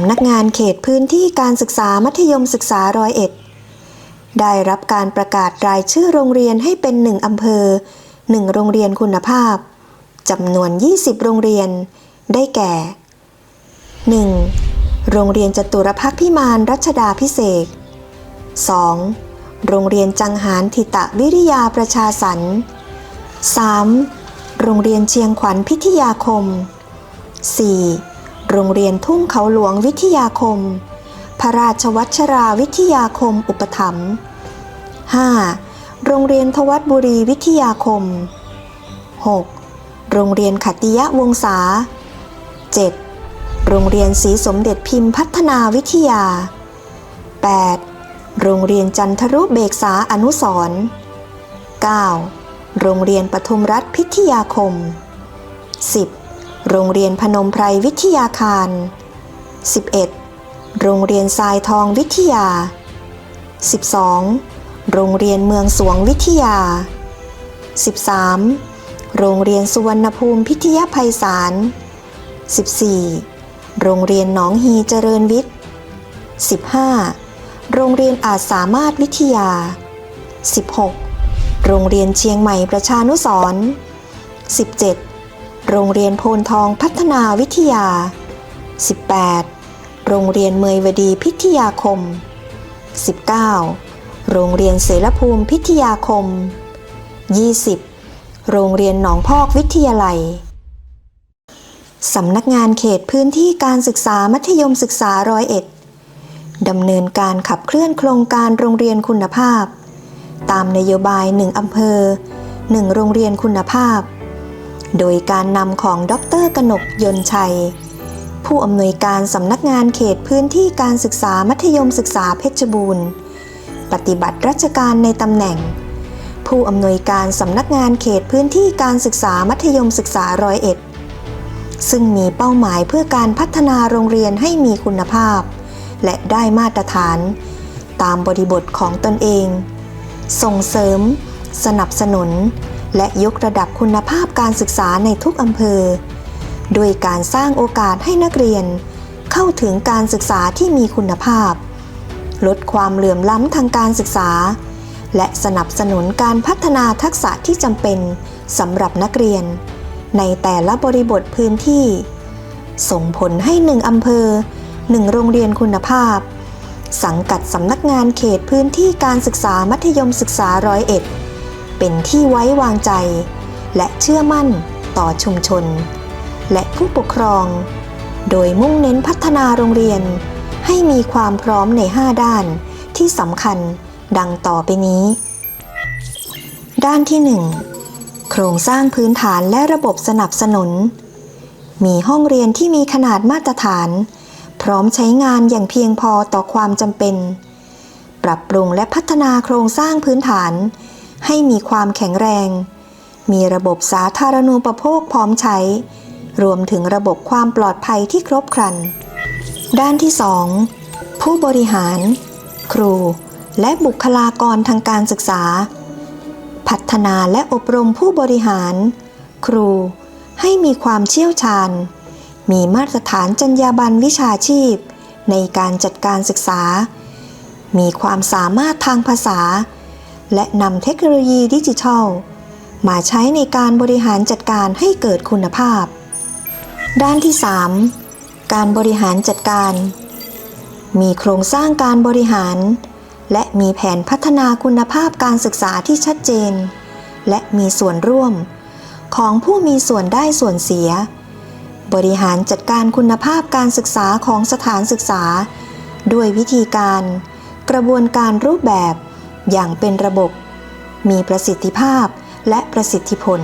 ำนักงานเขตพื้นที่การศึกษามัธยมศึกษาร้อยเอ็ด ได้รับการประกาศรายชื่อโรงเรียนให้เป็นหนึ่งอำเภอหนึ่งโรงเรียนคุณภาพจำนวน 20 โรงเรียน ได้แก่ 1. โรงเรียนจตุรพักพิมานรัชดาพิเศษ 2. โรงเรียนจังหารทิตะวิริยาประชาสรรค์ 3. โรงเรียนเชียงขวัญพิทยาคม 4. โรงเรียนทุ่งเขาหลวงวิทยาคม พระราชวัชราวิทยาคมอุปถัมภ์ 5. โรงเรียนทวัดบุรีวิทยาคม 6. โรงเรียนขัตติยะวงศา 7. โรงเรียนศรีสมเด็จพิมพ์พัฒนาวิทยา 8. โรงเรียนจันทรุเบกษาอนุสร 9. โรงเรียนปทุมรัฐพิทยาคม 10. โรงเรียนพนมไพรวิทยาคาร 11. โรงเรียนทรายทองวิทยา 12. โรงเรียนเมืองสวงวิทยา 13. โรงเรียนสุวรรณภูมิพิทยาภัยสาร 14. โรงเรียนหนองฮีเจริญวิทย์ 15. โรงเรียนอาจสามารถวิทยา 16. โรงเรียนเชียงใหม่ประชานุสรณ์ 17. โรงเรียนโพนทองพัฒนาวิทยา 18. โรงเรียนเมยวดีพิทยาคม 19. โรงเรียนเสรภูมิพิทยาคม 20. โรงเรียนหนองพอกวิทยาลัย สำนักงานเขตพื้นที่การศึกษามัธยมศึกษาร้อยเอ็ดดำเนินการขับเคลื่อนโครงการโรงเรียนคุณภาพ ตามนโยบายหนึ่งอำเภอหนึ่งโรงเรียนคุณภาพ โดยการนำของดรกนกยนชัย ผู้อำนวยการสำนักงานเขตพื้นที่การศึกษามัธยมศึกษาเพชรบูรณ์ ปฏิบัติราชการในตำแหน่ง ผู้อำนวยการสำนักงานเขตพื้นที่การศึกษามัธยมศึกษาร้อยเอ็ดซึ่งมีเป้าหมายเพื่อการพัฒนาโรงเรียนให้มีคุณภาพ และได้มาตรฐาน ตามบริบทของตนเอง ส่งเสริม สนับสนุน และยกระดับคุณภาพการศึกษาในทุกอำเภอ ด้วยการสร้างโอกาสให้นักเรียน เข้าถึงการศึกษาที่มีคุณภาพ ลดความเหลื่อมล้ำทางการศึกษา และสนับสนุนการพัฒนาทักษะที่จำเป็นสำหรับนักเรียน ในแต่ละบริบทพื้นที่ ส่งผลให้หนึ่งอำเภอหนึ่งโรงเรียนคุณภาพ สังกัดสำนักงานเขตพื้นที่การศึกษามัธยมศึกษาร้อยเอ็ด เป็นที่ไว้วางใจ และเชื่อมั่นต่อชุมชน และผู้ปกครอง โดยมุ่งเน้นพัฒนาโรงเรียน ให้มีความพร้อมใน 5 ด้านที่สำคัญดังต่อไปนี้ ด้านที่ 1 โครงสร้างพื้นฐานและระบบสนับสนุน มีห้องเรียนที่มีขนาดมาตรฐาน พร้อมใช้งานอย่างเพียงพอต่อความจำเป็น ปรับปรุงและพัฒนาโครงสร้างพื้นฐาน ให้มีความแข็งแรง มีระบบสาธารณูปโภคพร้อมใช้ รวมถึงระบบความปลอดภัยที่ครบครัน ด้านที่ 2 ผู้บริหาร ครู และบุคลากรทางการศึกษา พัฒนาและอบรมผู้บริหาร ครู ให้มีความเชี่ยวชาญ มีมาตรฐานจรรยาบรรณวิชาชีพ ในการจัดการศึกษา มีความสามารถทางภาษา และนำเทคโนโลยีดิจิทัล มาใช้ในการบริหารจัดการให้เกิดคุณภาพ ด้านที่ 3 การบริหารจัดการ มีโครงสร้างการบริหาร และมีแผนพัฒนาคุณภาพการศึกษาที่ชัดเจน และมีส่วนร่วม ของผู้มีส่วนได้ส่วนเสีย บริหารจัดการคุณภาพการศึกษาของสถานศึกษา ด้วยวิธีการ กระบวนการรูปแบบ อย่างเป็นระบบ มีประสิทธิภาพและประสิทธิผล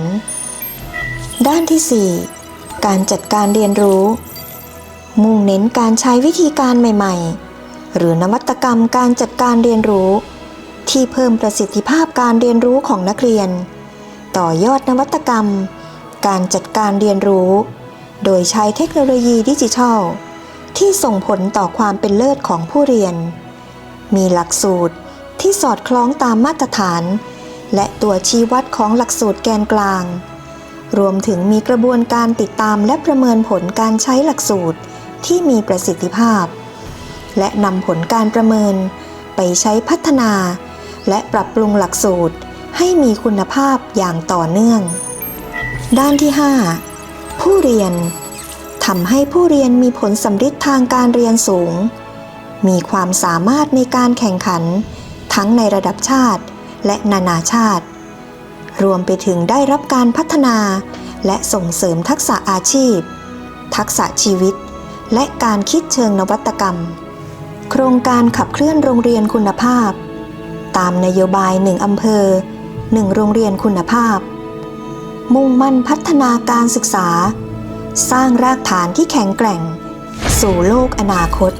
ด้านที่ 4 การจัดการเรียนรู้ มุ่งเน้นการใช้วิธีการใหม่ ๆ หรือนวัตกรรมการจัดการเรียนรู้ ที่เพิ่มประสิทธิภาพการเรียนรู้ของนักเรียน ต่อยอดนวัตกรรม การจัดการเรียนรู้ โดยใช้เทคโนโลยีดิจิทัล ที่ส่งผลต่อความเป็นเลิศของผู้เรียน มีหลักสูตร ที่สอดคล้องตามมาตรฐาน และตัวชี้วัดของหลักสูตรแกนกลาง รวมถึงมีกระบวนการติดตามและประเมินผลการใช้หลักสูตรที่มีประสิทธิภาพ และนำผลการประเมิน ไปใช้พัฒนา และปรับปรุงหลักสูตรให้มีคุณภาพอย่างต่อเนื่อง ด้านที่ 5 ผู้เรียนทำให้ผู้เรียนมีผลสำฤทธิ์ทางการเรียนสูง มีความสามารถในการแข่งขัน ทั้งในระดับชาติและนานาชาติ รวมไปถึงได้รับการพัฒนาและส่งเสริมทักษะอาชีพ ทักษะชีวิต และการคิดเชิงนวัตกรรม โครงการขับเคลื่อนโรงเรียนคุณภาพ ตามนโยบายหนึ่งอำเภอหนึ่งโรงเรียนคุณภาพ มุ่งมั่นพัฒนาการศึกษา สร้างรากฐานที่แข็งแกร่ง สู่โลกอนาคต